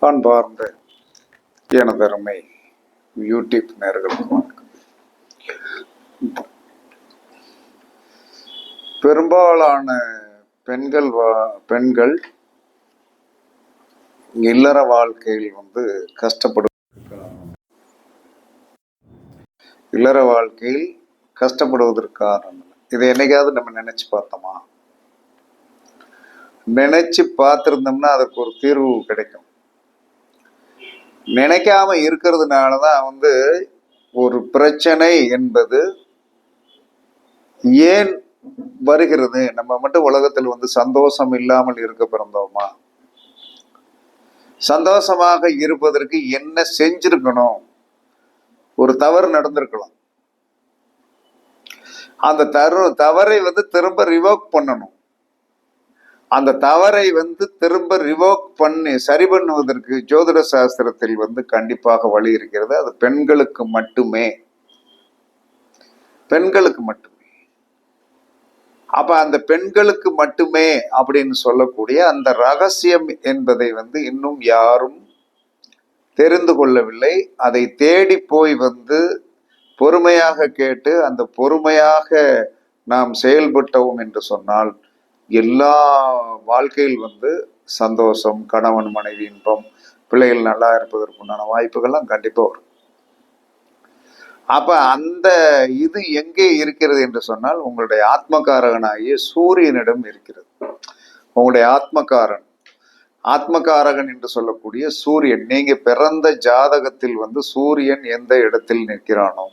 அன்பார்ந்த எனதருமை யூடியூப் நேர்களுக்கு வணக்கம். பெரும்பாலான பெண்கள் வா- பெண்கள் இல்லற வாழ்க்கையில் வந்து கஷ்டப்படுவதற்கு இல்லற வாழ்க்கையில் கஷ்டப்படுவதற்கு காரணம் இதை என்னைக்காவது நம்ம நினைச்சு பார்த்தோமா? நினைச்சு பார்த்திருந்தோம்னா அதற்கு ஒரு தீர்வு கிடைக்கும். நினைக்காம இருக்கிறதுனால தான் வந்து ஒரு பிரச்சனை என்பது ஏன் வருகிறது? நம்ம மட்டும் உலகத்தில் வந்து சந்தோஷம் இல்லாமல் இருக்க பிறந்தோமா? சந்தோஷமாக இருப்பதற்கு என்ன செஞ்சிருக்கணும்? ஒரு தவறு நடந்திருக்கலாம். அந்த தரு தவறை வந்து திரும்ப ரிவோக் பண்ணணும். அந்த தவறை வந்து திரும்ப ரிவோக் பண்ணி சரி பண்ணுவதற்கு ஜோதிட சாஸ்திரத்தில் வந்து கண்டிப்பாக வழி இருக்கிறது. அது பெண்களுக்கு மட்டுமே. பெண்களுக்கு மட்டுமே. அப்ப அந்த பெண்களுக்கு மட்டுமே அப்படின்னு சொல்லக்கூடிய அந்த ரகசியம் என்பதை வந்து இன்னும் யாரும் தெரிந்து கொள்ளவில்லை. அதை தேடி போய் வந்து பொறுமையாக கேட்டு அந்த பொறுமையாக நாம் செயல்பட்டோம் என்று சொன்னால் எல்லா வாழ்க்கையில் வந்து சந்தோஷம் கணவன் மனைவி இன்பம் பிள்ளைகள் நல்லா இருப்பதற்குண்டான வாய்ப்புகள்லாம் கண்டிப்பாக வரும். அப்ப அந்த இது எங்கே இருக்கிறது என்று சொன்னால் உங்களுடைய ஆத்மகாரகனாகிய சூரியனிடம் இருக்கிறது. உங்களுடைய ஆத்மகாரன் ஆத்மகாரகன் என்று சொல்லக்கூடிய சூரியன் நீங்க பிறந்த ஜாதகத்தில் வந்து சூரியன் எந்த இடத்தில் நிற்கிறானோ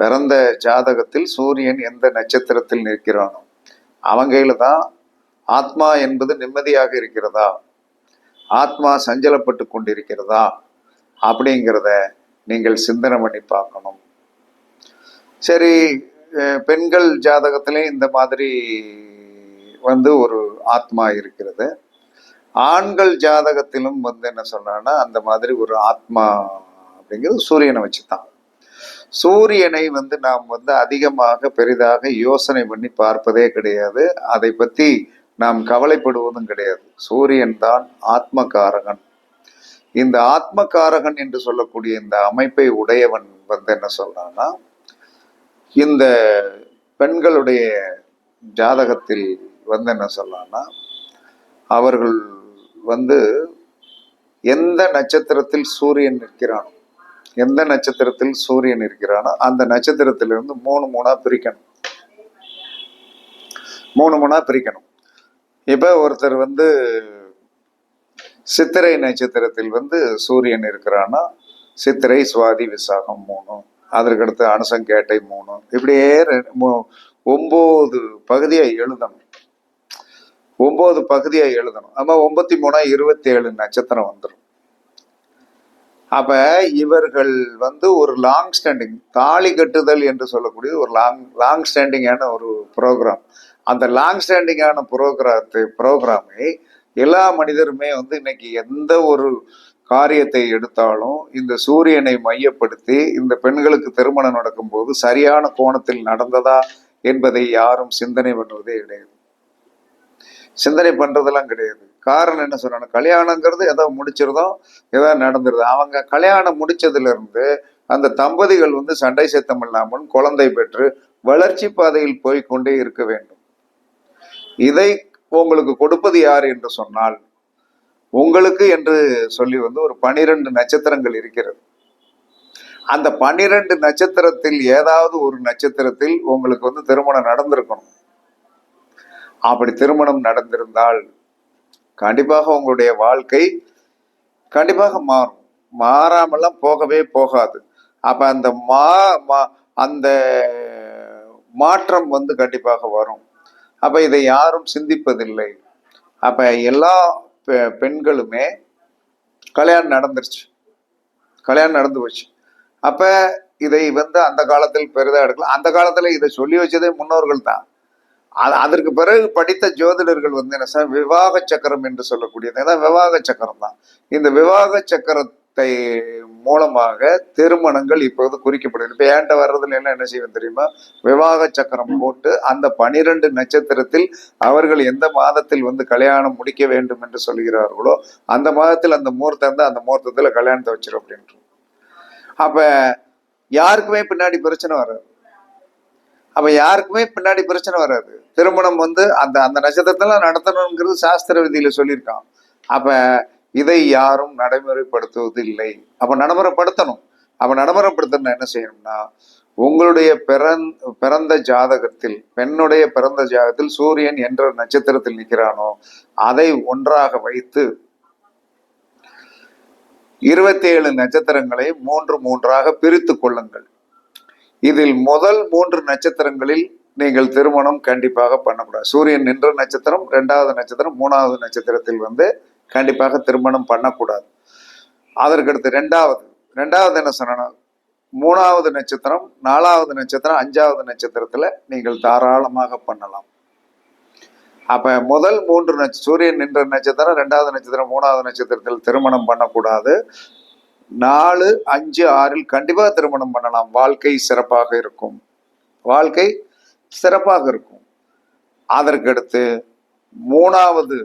பிறந்த ஜாதகத்தில் சூரியன் எந்த நட்சத்திரத்தில் நிற்கிறானோ அவன் கையில் தான் ஆத்மா என்பது நிம்மதியாக இருக்கிறதா? ஆத்மா சஞ்சலப்பட்டு கொண்டிருக்கிறதா? அப்படிங்கிறத நீங்கள் சிந்தனை பண்ணி பார்க்கணும். சரி பெண்கள் ஜாதகத்திலே இந்த மாதிரி வந்து ஒரு ஆத்மா இருக்கிறது. ஆண்கள் ஜாதகத்திலும் வந்து என்ன சொன்னான்னா அந்த மாதிரி ஒரு ஆத்மா அப்படிங்கிறது சூரியனை வச்சு தான் சூரியனை வந்து நாம் வந்து அதிகமாக பெரிதாக யோசனை பண்ணி பார்ப்பதே கிடையாது. அதை பற்றி நாம் கவலைப்படுவதும் கிடையாது. சூரியன் தான் ஆத்மகாரகன். இந்த ஆத்மகாரகன் என்று சொல்லக்கூடிய இந்த அமைப்பை உடையவன் வந்து என்ன சொல்றான்னா இந்த பெண்களுடைய ஜாதகத்தில் வந்து என்ன சொல்லலாம்னா அவர்கள் வந்து எந்த நட்சத்திரத்தில் சூரியன் நிற்கிறானோ எந்த நட்சத்திரத்தில் சூரியன் இருக்கிறானோ அந்த நட்சத்திரத்திலிருந்து மூணு மூணா பிரிக்கணும். மூணு மூணா பிரிக்கணும். இப்போ ஒருத்தர் வந்து சித்திரை நட்சத்திரத்தில் வந்து சூரியன் இருக்கிறான்னா சித்திரை சுவாதி விசாகம் மூணு அதற்கடுத்து அனுசங்கேட்டை மூணு இப்படியே ஒம்பது மு- பகுதியை எழுதணும். ஒம்பது பகுதியை எழுதணும். ஆமாம் ஒம்பத்தி மூணா இருபத்தி ஏழு நட்சத்திரம் வந்துடும் அப்ப இவர்கள் வந்து ஒரு லாங் ஸ்டாண்டிங் தாலி கட்டுதல் என்று சொல்லக்கூடிய ஒரு லாங் லாங் ஸ்டாண்டிங்கான ஒரு ப்ரோக்ராம் அந்த லாங் ஸ்டாண்டிங்கான ப்ரோக்ராத்தை ப்ரோக்ராமை எல்லா மனிதருமே வந்து இன்னைக்கு எந்த ஒரு காரியத்தை எடுத்தாலும் இந்த சூரியனை மையப்படுத்தி இந்த பெண்களுக்கு திருமணம் நடக்கும்போது சரியான கோணத்தில் நடந்ததா என்பதை யாரும் சிந்தனை பண்ணுவதே கிடையாது. சிந்தனை பண்றதெல்லாம் கிடையாது. காரணம் என்ன சொல்கிறாங்க கல்யாணங்கிறது ஏதோ முடிச்சிருந்தோம் ஏதோ நடந்துருது அவங்க கல்யாணம் முடிச்சதுல இருந்து அந்த தம்பதிகள் வந்து சண்டை சத்தம் இல்லாமல் குழந்தை பெற்று வளர்ச்சி பாதையில் போய் கொண்டே இருக்க வேண்டும். இதை உங்களுக்கு கொடுப்பது யார் என்று சொன்னால் உங்களுக்கு என்று சொல்லி வந்து ஒரு பனிரெண்டு நட்சத்திரங்கள் இருக்கிறது. அந்த பனிரெண்டு நட்சத்திரத்தில் ஏதாவது ஒரு நட்சத்திரத்தில் உங்களுக்கு வந்து திருமணம் நடந்திருக்கணும். அப்படி திருமணம் நடந்திருந்தால் கண்டிப்பாக உங்களுடைய வாழ்க்கை கண்டிப்பாக மாறும். மாறாமலாம் போகவே போகாது. அப்ப அந்த மா மா- அந்த மாற்றம் வந்து கண்டிப்பாக வரும். அப்ப இதை யாரும் சிந்திப்பதில்லை. அப்ப எல்லா பெ- பெண்களுமே கல்யாணம் நடந்துருச்சு. கல்யாணம் நடந்து போச்சு. அப்ப இதை வந்து அந்த காலத்தில் பெரிதாக எடுக்கலாம். அந்த காலத்துல இதை சொல்லி வச்சதே முன்னோர்கள் தான் அதற்கு பிறகு படித்த ஜோதிடர்கள் வந்து என்ன சார் விவாக சக்கரம் என்று சொல்லக்கூடியது. ஏன்னா விவாக சக்கரம் தான். இந்த விவாக சக்கரத்தை மூலமாக திருமணங்கள் இப்போது குறிக்கப்படுது இப்போ ஏன்ட்ட வர்றதுல என்ன என்ன செய்வேன் தெரியுமா? விவாக சக்கரம் போட்டு அந்த பனிரெண்டு நட்சத்திரத்தில் அவர்கள் எந்த மாதத்தில் வந்து கல்யாணம் முடிக்க வேண்டும் என்று சொல்கிறார்களோ அந்த மாதத்தில் அந்த முகூர்த்தம் தான் அந்த முகூர்த்தத்தில் கல்யாணத்தை வச்சிடும் அப்படின்ட்டு அப்போ யாருக்குமே பின்னாடி பிரச்சனை வராது. அப்ப யாருக்குமே பின்னாடி பிரச்சனை வராது. திருமணம் வந்து அந்த அந்த நட்சத்திரத்துல நடத்தணுங்கிறது சாஸ்திர விதியில சொல்லியிருக்கான். அப்ப இதை யாரும் நடைமுறைப்படுத்துவது இல்லை அப்ப நடைமுறைப்படுத்தணும். அப்ப நடைமுறைப்படுத்தணும் என்ன செய்யணும்னா உங்களுடைய பிறந் பிறந்த ஜாதகத்தில் பெண்ணுடைய பிறந்த ஜாதகத்தில் சூரியன் என்ற நட்சத்திரத்தில் நிற்கிறானோ அதை ஒன்றாக வைத்து இருபத்தி ஏழு நட்சத்திரங்களை மூன்று மூன்றாக பிரித்து கொள்ளுங்கள். இதில் முதல் மூன்று நட்சத்திரங்களில் நீங்கள் திருமணம் கண்டிப்பாக பண்ணக்கூடாது. சூரியன் நின்ற நட்சத்திரம் ரெண்டாவது நட்சத்திரம் மூணாவது நட்சத்திரத்தில் வந்து கண்டிப்பாக திருமணம் பண்ணக்கூடாது. அதற்கடுத்து ரெண்டாவது ரெண்டாவது என்ன சொன்னேன் மூணாவது நட்சத்திரம் நாலாவது நட்சத்திரம் அஞ்சாவது நட்சத்திரத்தில் நீங்கள் தாராளமாக பண்ணலாம். அப்போ முதல் மூன்று நட்ச சூரியன் நின்ற நட்சத்திரம் ரெண்டாவது நட்சத்திரம் மூணாவது நட்சத்திரத்தில் திருமணம் பண்ணக்கூடாது. நாலு அஞ்சு ஆறில் கண்டிப்பாக திருமணம் பண்ணலாம். வாழ்க்கை சிறப்பாக இருக்கும். வாழ்க்கை சிறப்பாக இருக்கும். அதற்கடுத்து மூணாவது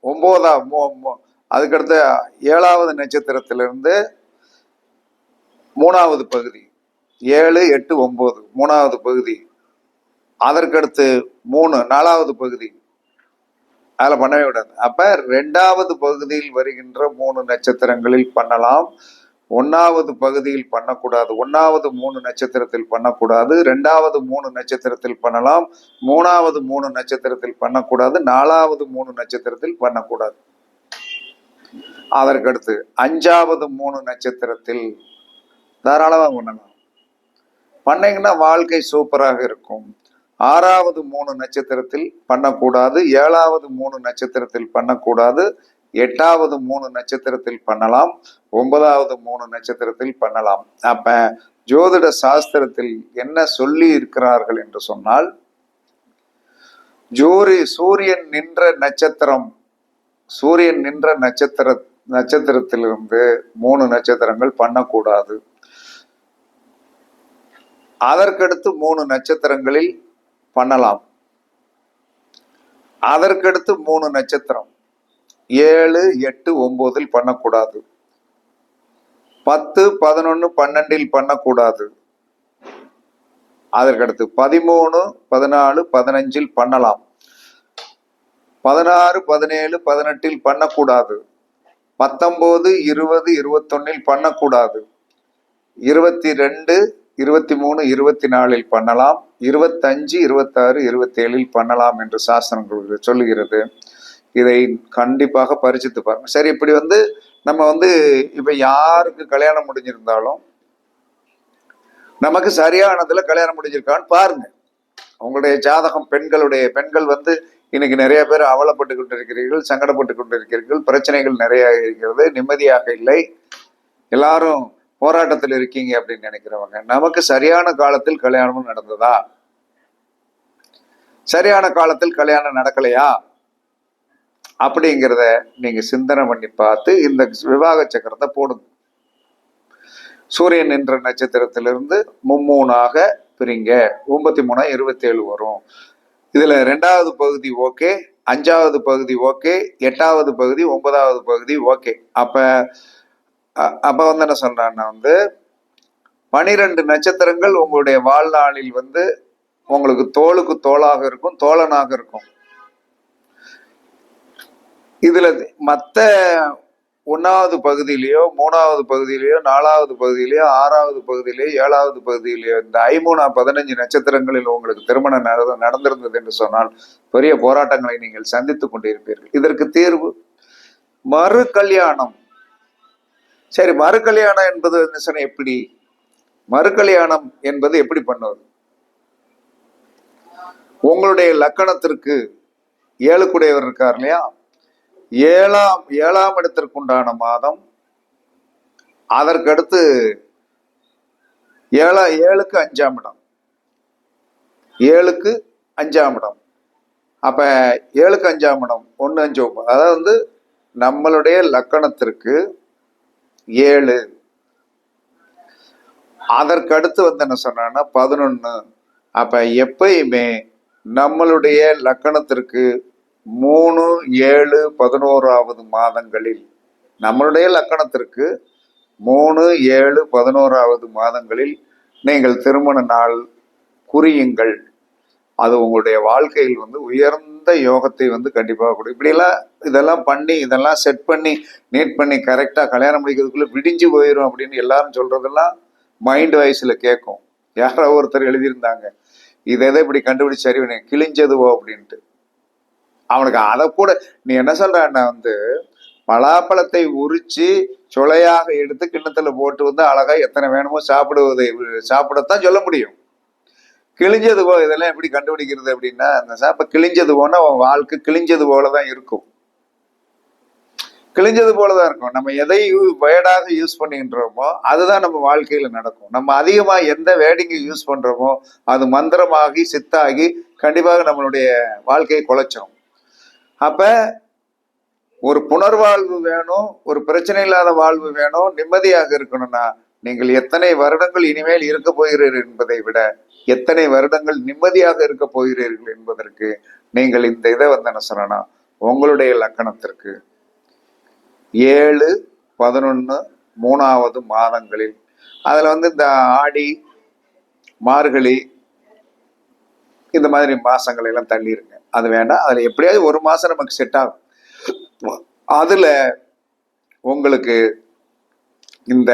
ஒன்பதாம் மூ- அதுக்கடுத்து ஏழாவது நட்சத்திரத்திலிருந்து மூணாவது பகுதி ஏழு எட்டு ஒம்பது மூணாவது பகுதி அதற்கடுத்து மூணு நாலாவது பகுதி அதில் பண்ணவே விடாது அப்போ ரெண்டாவது பகுதியில் வருகின்ற மூணு நட்சத்திரங்களில் பண்ணலாம். ஒன்னாவது பகுதியில் பண்ணக்கூடாது. ஒன்னாவது மூணு நட்சத்திரத்தில் பண்ணக்கூடாது. ரெண்டாவது மூணு நட்சத்திரத்தில் பண்ணலாம். மூணாவது மூணு நட்சத்திரத்தில் பண்ணக்கூடாது. நாலாவது மூணு நட்சத்திரத்தில் பண்ணக்கூடாது. அதற்கடுத்து அஞ்சாவது மூணு நட்சத்திரத்தில் தாராளமாக பண்ணலாம். பண்ணீங்கன்னா வாழ்க்கை சூப்பராக இருக்கும். ஆறாவது மூணு நட்சத்திரத்தில் பண்ணக்கூடாது ஏழாவது மூணு நட்சத்திரத்தில் பண்ணக்கூடாது எட்டாவது மூணு நட்சத்திரத்தில் பண்ணலாம் ஒன்பதாவது மூணு நட்சத்திரத்தில் பண்ணலாம். அப்ப ஜோதிட சாஸ்திரத்தில் என்ன சொல்லி இருக்கிறார்கள் என்று சொன்னால் ஜோரி சூரியன் நின்ற நட்சத்திரம் சூரியன் நின்ற நட்சத்திர நட்சத்திரத்திலிருந்து மூணு நட்சத்திரங்கள் பண்ணக்கூடாது. அதற்கடுத்து மூணு நட்சத்திரங்களில் பண்ணலாம். அதற்கடுத்து மூணு நட்சத்திரம். ஏழு எட்டு ஒன்பதில் பண்ணக்கூடாது. பத்து பதினொன்னு பன்னெண்டில் பண்ணக்கூடாது. அதற்கடுத்து பதிமூணு பதினாலு பதினஞ்சில் பண்ணலாம். பதினாறு பதினேழு பதினெட்டில் பண்ணக்கூடாது. பத்தொம்போது இருபது இருபத்தொன்னில் பண்ணக்கூடாது. இருபத்தி ரெண்டு இருபத்தி மூணு இருபத்தி நாலில் பண்ணலாம். இருபத்தஞ்சு இருபத்தாறு இருபத்தேழில் பண்ணலாம் என்று சாஸ்திரங்கள் சொல்லுகிறது. இதை கண்டிப்பாக பரிசித்து பாருங்க. சரி இப்படி வந்து நம்ம வந்து இப்ப யாருக்கு கல்யாணம் முடிஞ்சிருந்தாலும் நமக்கு சரியானதுல கல்யாணம் முடிஞ்சிருக்கான்னு பாருங்க. உங்களுடைய ஜாதகம் பெண்களுடைய பெண்கள் வந்து இன்னைக்கு நிறைய பேர் அவலப்பட்டு கொண்டிருக்கிறீர்கள் சங்கடப்பட்டு கொண்டிருக்கிறீர்கள் பிரச்சனைகள் நிறைய இருக்கிறது நிம்மதியாக இல்லை. எல்லாரும் போராட்டத்தில் இருக்கீங்க அப்படின்னு நினைக்கிறவங்க நமக்கு சரியான காலத்தில் கல்யாணமும் நடந்ததா? சரியான காலத்தில் கல்யாணம் நடக்கலையா? அப்படிங்கிறத நீங்க சிந்தனை பண்ணி பார்த்து இந்த விவாக சக்கரத்தை போடுங்க. சூரியன் என்ற நட்சத்திரத்திலிருந்து மும்மூணாக பிரிங்க. ஒன்பத்தி மூணா இருபத்தி ஏழு வரும். இதுல ரெண்டாவது பகுதி ஓகே அஞ்சாவது பகுதி ஓகே எட்டாவது பகுதி ஒன்பதாவது பகுதி ஓகே. அப்ப அப்ப வந்து என்ன சொல்றான்னா வந்து பனிரெண்டு நட்சத்திரங்கள் உங்களுடைய வாழ்நாளில் வந்து உங்களுக்கு தோளுக்கு தோளாக இருக்கும் தோழனாக இருக்கும். இதுல மத்த ஒன்றாவது பகுதியிலையோ மூணாவது பகுதியிலையோ நாலாவது பகுதியிலையோ ஆறாவது பகுதியிலையோ ஏழாவது பகுதியிலையோ இந்த ஐமூணா பதினஞ்சு நட்சத்திரங்களில் உங்களுக்கு திருமணம் நடந்த- நடந்திருந்தது என்று சொன்னால் பெரிய போராட்டங்களை நீங்கள் சந்தித்துக் கொண்டிருப்பீர்கள். இதற்கு தீர்வு மறு கல்யாணம். சரி மறு கல்யாணம் என்பது என்ன சொன்ன எப்படி? மறு கல்யாணம் என்பது எப்படி பண்ணுவது? உங்களுடைய லக்கணத்திற்கு ஏழுக்குடையவர் இருக்கார் இல்லையா? ஏழாம் ஏழாம் இடத்திற்குண்டான மாதம் அதற்கடுத்து ஏழா ஏழுக்கு அஞ்சாம் இடம். ஏழுக்கு அஞ்சாம் இடம். அப்ப ஏழுக்கு அஞ்சாம் இடம் ஒன்று அஞ்சு ஒன்பது. அதாவது வந்து நம்மளுடைய லக்கணத்திற்கு ஏழு. அதற்கு அடுத்து வந்து என்ன சொன்னான்னா பதினொன்று அப்ப எப்பயுமே நம்மளுடைய லக்கணத்திற்கு மூணு ஏழு பதினோராவது மாதங்களில் நம்மளுடைய லக்கணத்திற்கு மூணு ஏழு பதினோராவது மாதங்களில் நீங்கள் திருமண நாள் குறியுங்கள். அது உங்களுடைய வாழ்க்கையில் வந்து உயர்ந்த யோகத்தை வந்து கண்டிப்பாக கொடு. இப்படிலாம் இதெல்லாம் பண்ணி இதெல்லாம் செட் பண்ணி நீட் பண்ணி கரெக்டாக கல்யாணம் முடிக்கிறதுக்குள்ளே விடிஞ்சு போயிடும் அப்படின்னு எல்லாரும் சொல்றதெல்லாம் மைண்ட் வாய்ஸில் கேட்கும் யாரோ ஒருத்தர் எழுதியிருந்தாங்க. இதை எதை இப்படி கண்டுபிடிச்சு சரி கிழிஞ்சதுவோ அப்படின்ட்டு. அவனுக்கு அதை கூட நீ என்ன சொல்கிறான்னா வந்து பலாப்பழத்தை உரிச்சு சுளையாக எடுத்து கிண்ணத்தில் போட்டு வந்து அழகாக எத்தனை வேணுமோ சாப்பிடுவதை சாப்பிடத்தான் சொல்ல முடியும். கிழிஞ்சது போ இதெல்லாம் எப்படி கண்டுபிடிக்கிறது அப்படின்னா அந்த சாப்ப கிழிஞ்சது போனா அவன் வாழ்க்கை கிழிஞ்சது போலதான் இருக்கும். கிழிஞ்சது போலதான் இருக்கும். நம்ம எதை வேர்டாக யூஸ் பண்ணின்றோமோ அதுதான் நம்ம வாழ்க்கையில நடக்கும். நம்ம அதிகமா எந்த வேடிங்கை யூஸ் பண்றோமோ அது மந்திரமாகி சித்தாகி கண்டிப்பாக நம்மளுடைய வாழ்க்கையை குலைச்சோம் அப்ப ஒரு புனர்வாழ்வு வேணும் ஒரு பிரச்சனை இல்லாத வாழ்வு வேணும் நிம்மதியாக இருக்கணும்னா நீங்கள் எத்தனை வருடங்கள் இனிமேல் இருக்க போகிறீர்கள் என்பதை விட எத்தனை வருடங்கள் நிம்மதியாக இருக்க போகிறீர்கள் என்பதற்கு நீங்கள் இந்த இதை வந்து என்ன சொல்லணும் உங்களுடைய லக்கணத்திற்கு ஏழு பதினொன்று மூணாவது மாதங்களில் அதில் வந்து இந்த ஆடி மார்கழி இந்த மாதிரி மாசங்களை எல்லாம் தள்ளிருங்க. அது வேண்டாம். அதில் எப்படியாவது ஒரு மாதம் நமக்கு செட் ஆகும். அதில் உங்களுக்கு இந்த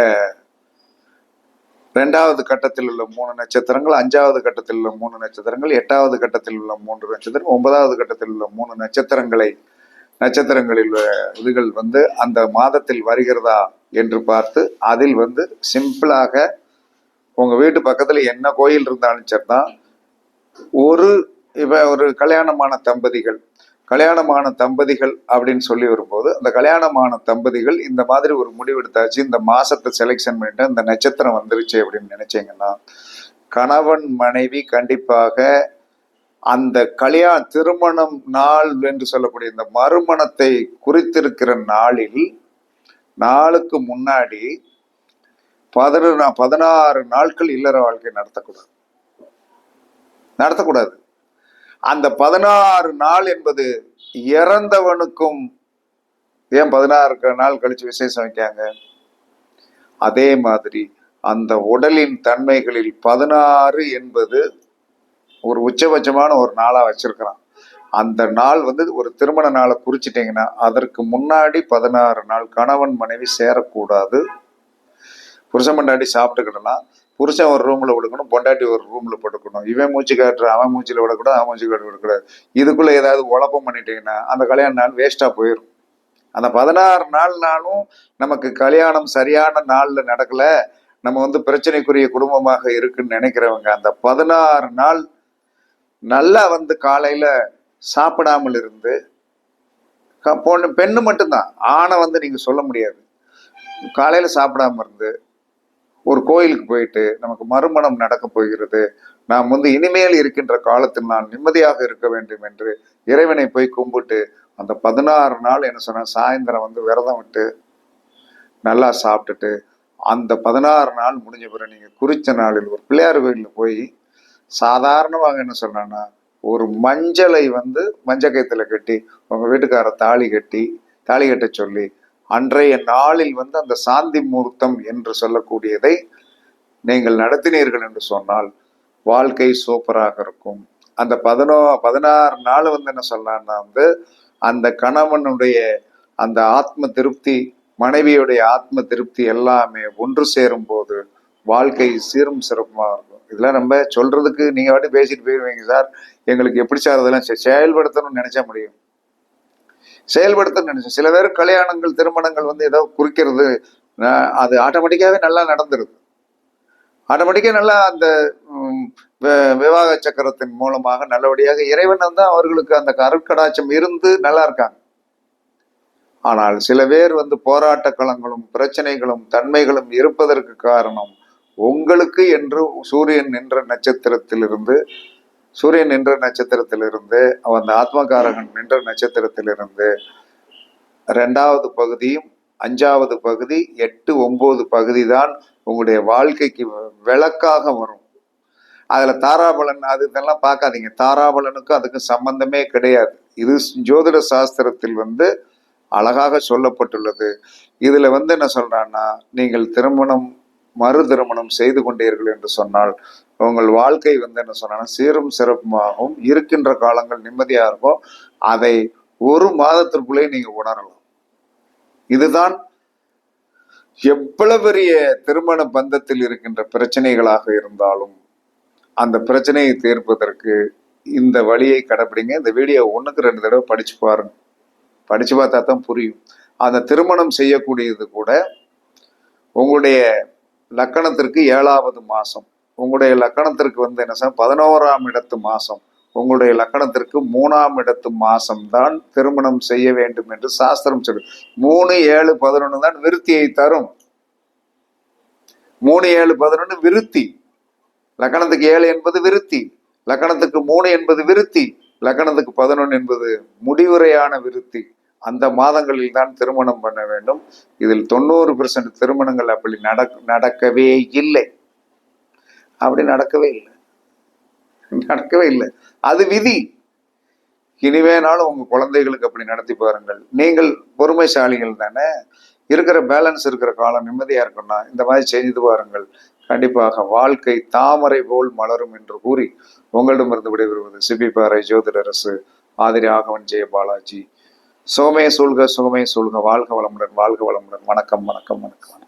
ரெண்டாவது கட்டத்தில் உள்ள மூணு நட்சத்திரங்கள் அஞ்சாவது கட்டத்தில் உள்ள மூணு நட்சத்திரங்கள் எட்டாவது கட்டத்தில் உள்ள மூன்று நட்சத்திரம் ஒன்பதாவது கட்டத்தில் உள்ள மூணு நட்சத்திரங்களை நட்சத்திரங்களில் இதுகள் வந்து அந்த மாதத்தில் வருகிறதா என்று பார்த்து அதில் வந்து சிம்பிளாக உங்கள் வீட்டு பக்கத்தில் என்ன கோயில் இருந்தாலும் சரிதான் ஒரு இப்ப ஒரு கல்யாணமான தம்பதிகள் கல்யாணமான தம்பதிகள் அப்படின்னு சொல்லி வரும்போது அந்த கல்யாணமான தம்பதிகள் இந்த மாதிரி ஒரு முடிவெடுத்தாச்சு இந்த மாசத்தை செலெக்ஷன் பண்ணிட்டு இந்த நட்சத்திரம் வந்துருச்சு அப்படின்னு நினைச்சீங்கன்னா கணவன் மனைவி கண்டிப்பாக அந்த கல்யாண திருமணம் நாள் என்று சொல்லக்கூடிய இந்த மறுமணத்தை குறித்திருக்கிற நாளில் நாளுக்கு முன்னாடி பதினா பதினாறு நாட்கள் இல்லற வாழ்க்கை நடத்தக்கூடாது. நடத்தக்கூடாது. அந்த பதினாறு நாள் என்பது இறந்தவனுக்கும் ஏன் பதினாறு நாள் கழிச்சு விசேஷம் வைக்காங்க அதே மாதிரி அந்த உடலின் தன்மைகளில் பதினாறு என்பது ஒரு உச்சபட்சமான ஒரு நாளா வச்சிருக்கிறான். அந்த நாள் வந்து ஒரு திருமண நாளை குறிச்சிட்டிங்கன்னா அதற்கு முன்னாடி பதினாறு நாள் கணவன் மனைவி சேரக்கூடாது. புருஷன் முன்னாடி சாப்பிட்டுக்கிடலாம் புருஷன் ஒரு ரூம்ல விடுக்கணும் பொண்டாட்டி ஒரு ரூம்ல படுக்கணும். இவன் மூச்சு காட்டுற அவன் மூச்சில் விடக்கூடாது அவன் மூச்சு காட்டு விடக்கூடாது. இதுக்குள்ள ஏதாவது குழப்பம் பண்ணிட்டீங்கன்னா அந்த கல்யாண நாள் வேஸ்டா போயிடும் அந்த பதினாறு நாள்னாலும் நமக்கு கல்யாணம் சரியான நாள்ல நடக்கல. நம்ம வந்து பிரச்சனைக்குரிய குடும்பமாக இருக்குன்னு நினைக்கிறவங்க அந்த பதினாறு நாள் நல்லா வந்து காலையில சாப்பிடாமல் இருந்து க- பொண்ணு பெண்ணு மட்டும்தான். ஆணை வந்து நீங்க சொல்ல முடியாது. காலையில சாப்பிடாம இருந்து ஒரு கோயிலுக்கு போயிட்டு நமக்கு மறுமணம் நடக்க போகிறது. நாம் வந்து இனிமேல் இருக்கின்ற காலத்தில் நான் நிம்மதியாக இருக்க வேண்டும் என்று இறைவனை போய் கும்பிட்டு அந்த பதினாறு நாள் என்ன சொன்னேன் சாயந்தரம் வந்து விரதம் விட்டு நல்லா சாப்பிட்டுட்டு அந்த பதினாறு நாள் முடிஞ்ச பிறகு நீங்க குறிச்ச நாளில் ஒரு பிள்ளையார் கோயிலில் போய் சாதாரணமாக என்ன சொன்னா ஒரு மஞ்சளை வந்து மஞ்சள் கயத்தில் கட்டி உங்க வீட்டுக்கார தாலி கட்டி தாலி கட்ட சொல்லி அன்றைய நாளில் வந்து அந்த சாந்தி முகூர்த்தம் என்று சொல்லக்கூடியதை நீங்கள் நடத்தினீர்கள் என்று சொன்னால் வாழ்க்கை சூப்பராக இருக்கும். அந்த பதினோ பதினாறு நாள் வந்து என்ன சொல்லலாம்னா வந்து அந்த கணவனுடைய அந்த ஆத்ம திருப்தி மனைவியுடைய ஆத்ம திருப்தி எல்லாமே ஒன்று சேரும் போது வாழ்க்கை சீரும் சிறப்புமாக இருக்கும். இதெல்லாம் நம்ம சொல்றதுக்கு நீங்க வாட்டி பேசிட்டு போயிருவீங்க சார். எங்களுக்கு எப்படி சார் அதெல்லாம் செ- செயல்படுத்தணும்னு நினைச்சா முடியும். செயல்படுத்த நினைச்சேன். சில பேர் கல்யாணங்கள் திருமணங்கள் வந்து ஏதோ குறிக்கிறது அது ஆட்டோமேட்டிக்காவே நல்லா நடந்துருது. ஆட்டோமேட்டிக்காக நல்லா அந்த விவாக சக்கரத்தின் மூலமாக நல்லபடியாக இறைவன் வந்து அவர்களுக்கு அந்த கருட்கடாச்சம் இருந்து நல்லா இருக்காங்க. ஆனால் சில பேர் வந்து போராட்ட களங்களும் பிரச்சனைகளும் தன்மைகளும் இருப்பதற்கு காரணம் உங்களுக்கு என்று சூரியன் நின்ற நட்சத்திரத்திலிருந்து சூரியன் நின்ற நட்சத்திரத்திலிருந்து அந்த ஆத்மகாரகன் நின்ற நட்சத்திரத்திலிருந்து ரெண்டாவது பகுதியும் அஞ்சாவது பகுதி எட்டு ஒன்பது பகுதி தான் உங்களுடைய வாழ்க்கைக்கு விளக்காக வரும். அதில் தாராபலன் அது இதெல்லாம் பார்க்காதீங்க. தாராபலனுக்கும் அதுக்கும் சம்பந்தமே கிடையாது. இது ஜோதிட சாஸ்திரத்தில் வந்து அழகாக சொல்லப்பட்டுள்ளது. இதில் வந்து என்ன சொல்கிறான்னா நீங்கள் திருமணம் மறு திருமணம் செய்து கொண்டீர்கள் என்று சொன்னால் உங்கள் வாழ்க்கை வந்து என்ன சொன்னா சீரும் சிறப்புமாகவும் இருக்கின்ற காலங்கள் நிம்மதியா இருக்கும் அதை ஒரு மாதத்திற்குள்ளே நீங்க உணரலாம். இதுதான் எவ்வளவு பெரிய திருமண பந்தத்தில் இருக்கின்ற பிரச்சனைகளாக இருந்தாலும் அந்த பிரச்சனையை தீர்ப்பதற்கு இந்த வழியை கடைப்பிடிங்க. இந்த வீடியோ ஒண்ணுக்கு ரெண்டு தடவை படிச்சு பாருங்க. படிச்சு பார்த்தா தான் புரியும். அந்த திருமணம் செய்யக்கூடியது கூட உங்களுடைய லக்கணத்திற்கு ஏழாவது மாசம். உங்களுடைய லக்கணத்திற்கு வந்து என்ன சார் பதினோராம் இடத்து மாசம். உங்களுடைய லக்கணத்திற்கு மூணாம் இடத்து மாசம் தான் திருமணம் செய்ய வேண்டும் என்று சாஸ்திரம் சொல்லு மூணு ஏழு பதினொன்று தான் விருத்தியை தரும். மூணு ஏழு பதினொன்று விருத்தி. லக்கணத்துக்கு ஏழு என்பது விருத்தி. லக்கணத்துக்கு மூணு என்பது விருத்தி. லக்கணத்துக்கு பதினொன்று என்பது முடிவுரையான விருத்தி. அந்த மாதங்களில் தான் திருமணம் பண்ண வேண்டும். இதில் தொண்ணூறு பெர்சன்ட் திருமணங்கள் அப்படி நடக் நடக்கவே இல்லை. அப்படி நடக்கவே இல்லை. நடக்கவே இல்லை. அது விதி. இனிமேனாலும் உங்க குழந்தைகளுக்கு அப்படி நடத்தி பாருங்கள். நீங்கள் பொறுமைசாலிகள் தானே? இருக்கிற பேலன்ஸ் இருக்கிற காலம் நிம்மதியா இருக்குன்னா இந்த மாதிரி செய்து பாருங்கள். கண்டிப்பாக வாழ்க்கை தாமரை போல் மலரும் என்று கூறி உங்களிடமிருந்து விடைபெறுவது சிபிபாறை ஜோதிடரசு ஆதிரி ஆகவன் ஜெய பாலாஜி. சுகமே சூழ்க சுகமே சூழ்க. வாழ்க வளமுடன் வாழ்க வளமுடன். வணக்கம் வணக்கம் வணக்கம்.